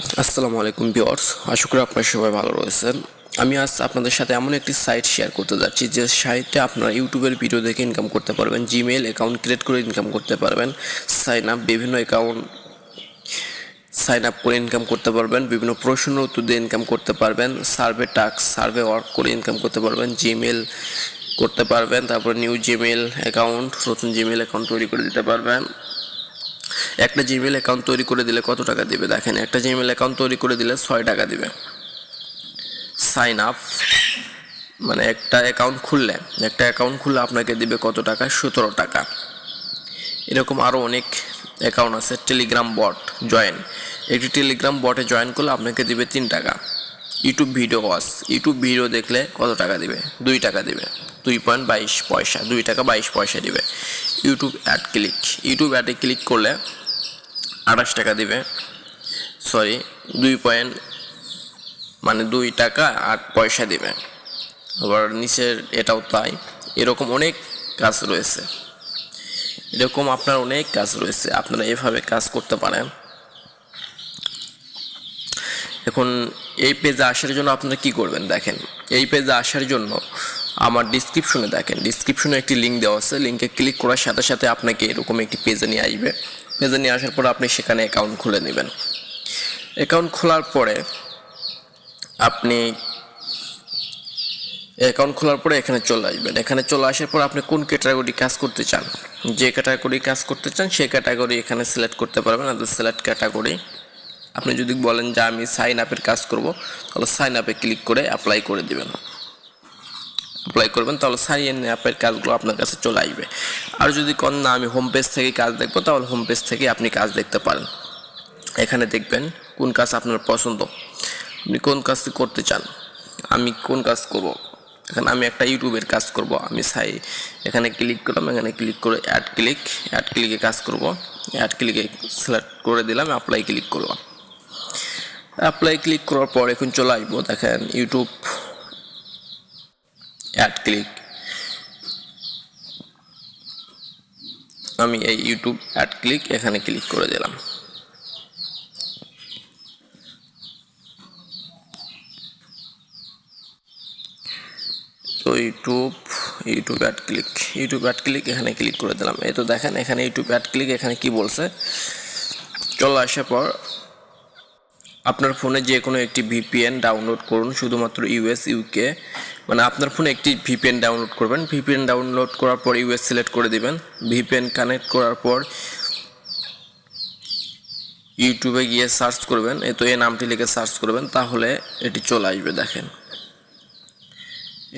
আসসালামু আলাইকুম বিয়ার্স আশা করি আপনারা সবাই ভালো রয়েছেন। আমি আজ আপনাদের সাথে এমন একটি সাইট শেয়ার করতে যাচ্ছি, যে সাইটে আপনারা ইউটিউবের ভিডিও দেখে ইনকাম করতে পারবেন জিমেল অ্যাকাউন্ট ক্রিয়েট করে ইনকাম করতে পারবেন সাইন আপ বিভিন্ন অ্যাকাউন্ট সাইন আপ করে ইনকাম করতে পারবেন, বিভিন্ন প্রশ্ন উত্তর দিয়ে ইনকাম করতে পারবেন সার্ভে টাস্ক সার্ভে ওয়ার্ক করে ইনকাম করতে পারবেন জিমেল করতে পারবেন, তারপর নিউ জিমেল অ্যাকাউন্ট নতুন জিমেল অ্যাকাউন্ট তৈরি করে দিতে পারবেন। একটা জিমেল অ্যাকাউন্ট তৈরি করে দিলে কত টাকা দিবে? দেখেন, একটা জিমেল অ্যাকাউন্ট তৈরি করে দিলে ছয় টাকা দিবে। সাইন আপ মানে একটা অ্যাকাউন্ট খুললে, একটা অ্যাকাউন্ট খুললে আপনাকে দিবে কত টাকা? সতেরো টাকা। এরকম আরও অনেক অ্যাকাউন্ট আছে টেলিগ্রাম বট জয়েন একটি টেলিগ্রাম বটে জয়েন করলে আপনাকে দিবে তিন টাকা। YouTube video watch YouTube video দেখলে কত টাকা দিবে? দুই টাকা দিবে। দুই পয়েন্ট বাইশ পয়সা, দুই টাকা বাইশ পয়সা দিবে। ইউটিউব অ্যাড ক্লিক ইউটিউব অ্যাডে ক্লিক করলে আঠাশ টাকা দিবে। সরি দুই পয়েন্ট মানে দুই টাকা আট পয়সা দিবে। আবার নিচের এটাও তাই। এরকম অনেক কাজ রয়েছে। এরকম আপনার অনেক কাজ রয়েছে। আপনারা এভাবে কাজ করতে পারেন। এখন এই পেজে আসার জন্য আপনারা কি করবেন দেখেন। এই পেজে আসার জন্য আমার ডিসক্রিপশনে দেখেন। ডিসক্রিপশনে একটি লিঙ্ক দেওয়া আছে। লিঙ্কে ক্লিক করার সাথে সাথে আপনাকে এরকম একটি পেজে নিয়ে আসবে। পেজে নিয়ে আসার পর আপনি সেখানে অ্যাকাউন্ট খুলে নেবেন। অ্যাকাউন্ট খোলার পরে আপনি অ্যাকাউন্ট খোলার পরে এখানে চলে আসবেন। এখানে চলে আসার পর আপনি কোন ক্যাটাগরি কাজ করতে চান? যে ক্যাটাগরি কাজ করতে চান, সেই ক্যাটাগরি এখানে সিলেক্ট করতে পারবেন। আর সিলেক্ট ক্যাটাগরি আপনি যদি বলেন যে আমি সাইন আপের কাজ করব, তাহলে সাইন আপে ক্লিক করে অ্যাপ্লাই করে দিবেন। অ্যাপ্লাই করবেন, তাহলে সাইন আপের কাজগুলো আপনার কাছে চলে আসবে। আর যদি কোন না, আমি হোম পেজ থেকে কাজ দেখব, তাহলে হোম পেজ থেকে আপনি কাজ দেখতে পারেন। এখানে দেখবেন কোন কাজ আপনার পছন্দ। আপনি কোন কাজটি করতে চান? আমি কোন কাজ করব? এখানে আমি একটা ইউটিউবের কাজ করব, আমি সাই, এখানে ক্লিক করলাম, এখানে ক্লিক করে অ্যাড ক্লিক অ্যাড ক্লিকে কাজ করব। অ্যাড ক্লিকে সিলেক্ট করে দিলাম অ্যাপ্লাই ক্লিক করলাম। অ্যাপ্লাই ক্লিক করার পর এখন চলে আসব, দেখেন ইউটিউব অ্যাড ক্লিক আমি এই ইউটিউব অ্যাড ক্লিক এখানে ক্লিক করে দিলাম। তো YouTube YouTube ad click YouTube ad click এখানে ক্লিক করে দিলাম। এই তো দেখেন এখানে ইউটিউব অ্যাড ক্লিক এখানে কি বলছে? চলে আসার পর আপনার ফোনে যে কোনো একটি ভিপিএন ডাউনলোড করুন, শুধুমাত্র ইউএস ইউকে মানে আপনার ফোনে একটি ভিপিএন ডাউনলোড করবেন। ভিপিএন ডাউনলোড করার পর ইউএস সিলেক্ট করে দিবেন। ভিপিএন কানেক্ট করার পর ইউটিউবে গিয়ে সার্চ করবেন। এ তো এই নামটি লিখে সার্চ করবেন, তাহলে এটি চলে আসবে, দেখেন।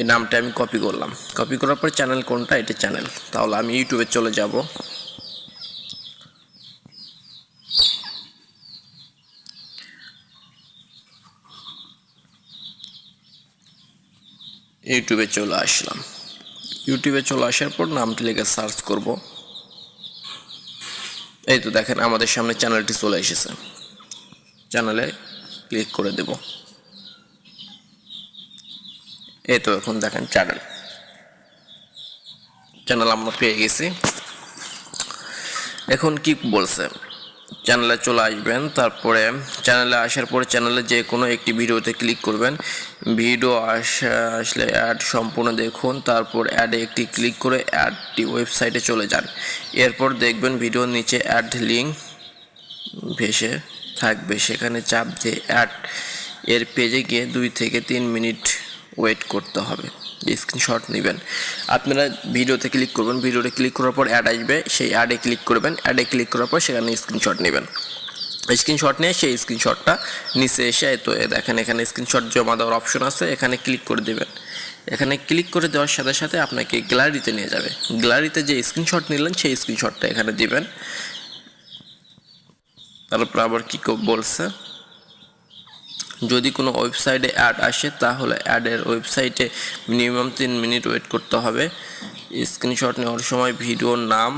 এই নামটা আমি কপি করলাম। কপি করার পর চ্যানেল কোনটা? এটি চ্যানেল তাহলে আমি ইউটিউবে চলে যাব। ইউটিউবে চলে আসলাম। ইউটিউবে চলে আসার পর নামটি লিখে সার্চ করব। এই তো দেখেন আমাদের সামনে চ্যানেলটি চলে এসেছে। চ্যানেলে ক্লিক করে দেব। এই তো এখন দেখেন চ্যানেল। চ্যানেল আমরা পেয়ে গেছি। এখন কি বলছে? চ্যানেলে চলে আসবেন। তারপরে চ্যানেলে আসার পরে চ্যানেলে যে কোনো একটি ভিডিওতে ক্লিক করবেন। ভিডিও আসা, আসলে অ্যাড সম্পূর্ণ দেখুন। তারপর অ্যাডে একটি ক্লিক করে অ্যাডটি ওয়েবসাইটে চলে যান। এরপর দেখবেন ভিডিওর নিচে অ্যাড লিঙ্ক ভেসে থাকবে। সেখানে চাপ দিয়ে অ্যাড এর পেজে গিয়ে দুই থেকে তিন মিনিট ওয়েট করতে হবে। স্ক্রিনশট নেবেন। আপনারা ভিডিওতে ক্লিক করবেন। ভিডিওতে ক্লিক করার পর অ্যাড আসবে। সেই অ্যাডে ক্লিক করবেন। অ্যাডে ক্লিক করার পর সেখানে স্ক্রিনশট নেবেন। স্ক্রিনশট নিয়ে সেই স্ক্রিনশটটা নিচে এসে তো দেখেন, এখানে স্ক্রিনশট জমা দেওয়ার অপশন আছে। এখানে ক্লিক করে দেবেন। এখানে ক্লিক করে দেওয়ার সাথে সাথে আপনাকে গ্যালারিতে নিয়ে যাবে। গ্যালারিতে যে স্ক্রিনশট নিলেন, সেই স্ক্রিনশটটা এখানে দিবেন। তারপর আবার কী বলছে? যদি কোনো ওয়েবসাইটে অ্যাড আসে, তাহলে অ্যাডের ওয়েবসাইটে মিনিমাম তিন মিনিট ওয়েট করতে হবে। স্ক্রিনশট নেওয়ার সময় ভিডিওর নাম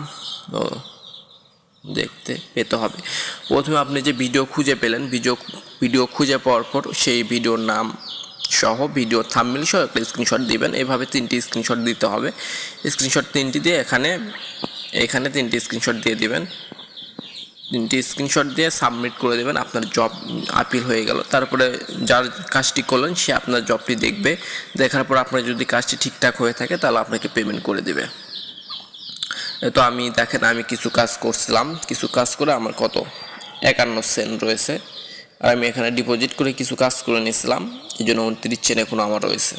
দেখতে পেতে হবে। প্রথমে আপনি যে ভিডিও খুঁজে পেলেন, ভিডিও ভিডিও খুঁজে পাওয়ার পর সেই ভিডিওর নাম সহ ভিডিও থাম্বনেল সহ একটা স্ক্রিনশট দিবেন। এভাবে তিনটি স্ক্রিনশট দিতে হবে। স্ক্রিনশট তিনটি দিয়ে এখানে এখানে তিনটি স্ক্রিনশট দিয়ে দিবেন। তিনটি স্ক্রিনশট দিয়ে সাবমিট করে দেবেন, আপনার জব আপিল হয়ে গেল। তারপরে যার কাজটি করলেন, সে আপনার জবটি দেখবে। দেখার পর আপনার যদি কাজটি ঠিকঠাক হয়ে থাকে, তাহলে আপনাকে পেমেন্ট করে দেবে। তো আমি দেখেন, আমি কিছু কাজ করছিলাম। কিছু কাজ করে আমার কত? একান্ন সেন্ট রয়েছে। আর আমি এখানে ডিপোজিট করে কিছু কাজ করে নিয়েছিলাম। এই জন্য উনত্রিশ চেন এখনও আমার রয়েছে।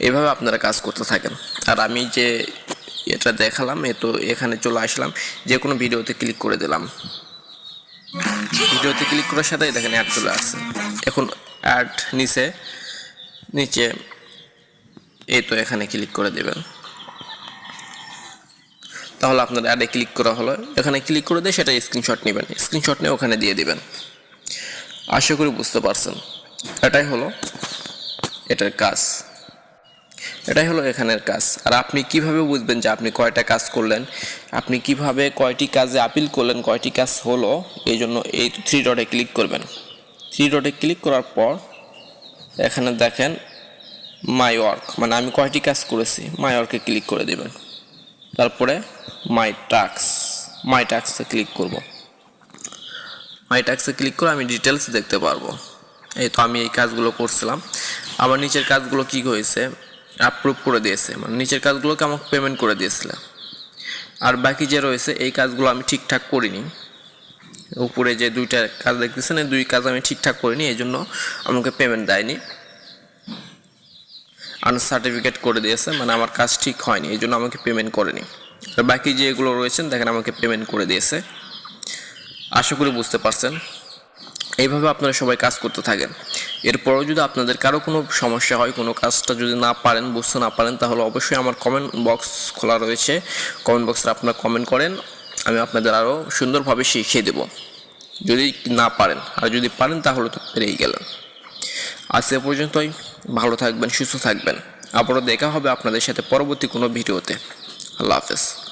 এভাবে আপনারা কাজ করতে থাকেন। আর আমি যে এটা দেখালাম, এ তো এখানে চলে আসলাম। যে কোনো ভিডিওতে ক্লিক করে দিলাম। ভিডিওতে ক্লিক করার সাথে দেখেন অ্যাড চলে আসছে। এখন অ্যাড নিচে নিচে এই তো এখানে ক্লিক করে দেবেন। তাহলে আপনার অ্যাডে ক্লিক করা হলো। এখানে ক্লিক করে দিয়ে সেটা স্ক্রিনশট নেবেন। স্ক্রিনশট নিয়ে ওখানে দিয়ে দিবেন। আশা করি বুঝতে পারছেন। এটাই হলো এটার কাজ। এটাই হলো এখানের কাজ। আর আপনি কীভাবে বুঝবেন যে আপনি কয়টা কাজ করলেন? আপনি কীভাবে কয়টি কাজে আপিল করলেন, কয়টি কাজ হলো, এই জন্য এই থ্রি ডটে ক্লিক করবেন। থ্রি ডটে ক্লিক করার পর এখানে দেখেন মাই ওয়ার্ক মানে আমি কয়টি কাজ করেছি মাই ওয়ার্কে ক্লিক করে দেবেন। তারপরে মাই টাক্স মাই টাক্সে ক্লিক করব। মাই টাক্সে ক্লিক করে আমি ডিটেলস দেখতে পারব। এই তো আমি এই কাজগুলো করছিলাম। আবার নিচের কাজগুলো কি হয়েছে? অ্যাপ্রুভ করে দিয়েছে। মানে নিচের কাজগুলোকে আমাকে পেমেন্ট করে দিয়েছিল। আর বাকি যে রয়েছে, এই কাজগুলো আমি ঠিকঠাক করিনি। উপরে যে দুইটা কাজ দেখতেছেন, এই দুই কাজ আমি ঠিকঠাক করিনি, এই জন্য আমাকে পেমেন্ট দেয়নি। আনসার্টিফিকেট করে দিয়েছে মানে আমার কাজ ঠিক হয়নি, এই জন্য আমাকে পেমেন্ট করেনি। আর বাকি যেগুলো রয়েছেন দেখেন আমাকে পেমেন্ট করে দিয়েছে। আশা করি বুঝতে পারছেন। এইভাবে আপনারা সবাই কাজ করতে থাকেন। এরপরেও যদি আপনাদের কারও কোনো সমস্যা হয়, কোনো কাজটা যদি না পারেন, বুঝতে না পারেন, তাহলে অবশ্যই আমার কমেন্ট বক্স খোলা রয়েছে। কমেন্ট বক্সে আপনারা কমেন্ট করেন, আমি আপনাদের আরও সুন্দরভাবে শিখিয়ে দেব। যদি না পারেন, আর যদি পারেন তাহলে তো পেরেই গেলেন। আজ এ পর্যন্তই, ভালো থাকবেন, সুস্থ থাকবেন। আবারও দেখা হবে আপনাদের সাথে পরবর্তী কোনো ভিডিওতে। আল্লাহ হাফেজ।